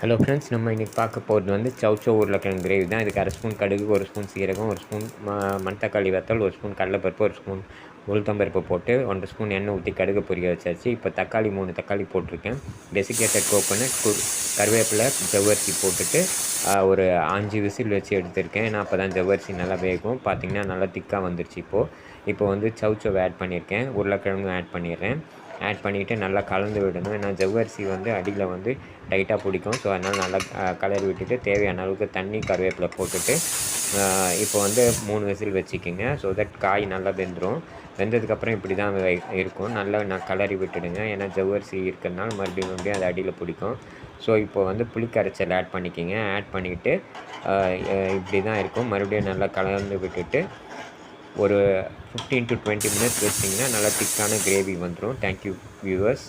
Hello friends நம்ம இன்றைக்கி பார்க்க போகிறது வந்து சவுச்சோ உருளைக்கிழங்கு கிரேவி தான். இதுக்கு அரை ஸ்பூன் கடுகு ஒரு ஸ்பூன் சீரகம் ஒரு ஸ்பூன் ம மணத்தக்காளி வத்தல் ஒரு ஸ்பூன் கடலைப்பருப்பு ஒரு ஸ்பூன் உளுத்தம்பருப்பு போட்டு ஒன்றரை ஸ்பூன் எண்ணெய் ஊற்றி கடுகு பொரிய வச்சாச்சு. இப்போ தக்காளி மூணு தக்காளி போட்டிருக்கேன். டெசிகேட்டட் கோப்பனை கு கருவேப்பிலை ஜவ்வரிசி போட்டுட்டு ஒரு அஞ்சு விசில் வச்சு எடுத்திருக்கேன். ஏன்னா அப்போ தான் ஜவ்வரிசி நல்லா வேகும். பார்த்தீங்கன்னா நல்லா திக்காக வந்துருச்சு இப்போது இப்போ வந்து சவுச்சோவை ஆட் பண்ணியிருக்கேன் உருளைக்கிழங்கும் ஆட் பண்ணிடுறேன். ஆட் பண்ணிவிட்டு நல்லா கலந்து விடணும். ஏன்னா ஜவ்வரிசி வந்து அடியில் வந்து டைட்டாக பிடிக்கும். ஸோ அதனால் நல்லா கலர் விட்டுட்டு தேவையான அளவுக்கு தண்ணி கருவேப்பிலை போட்டுட்டு இப்போ வந்து மூணு விசில் வச்சுக்கிங்க. ஸோ தட் காய் நல்லா வெந்துடும் வெந்ததுக்கப்புறம் இப்படி தான் இருக்கும். நல்லா நான் கலரி விட்டுடுங்க. ஏன்னா ஜவ்வரிசி இருக்கிறதுனால மறுபடியும் மறுபடியும் அது அடியில் பிடிக்கும். ஸோ இப்போ வந்து புளிக்கரைச்சல் ஆட் பண்ணிக்கிங்க. ஆட் பண்ணிவிட்டு இப்படி தான் இருக்கும். மறுபடியும் நல்லா கலந்து விட்டுட்டு ஒரு ஃபிஃப்டீன் டு டுவெண்ட்டி மினிட்ஸ் வச்சிங்கன்னா நல்லா திக்கான கிரேவி வந்துடும் தேங்க்யூ வியூவர்ஸ்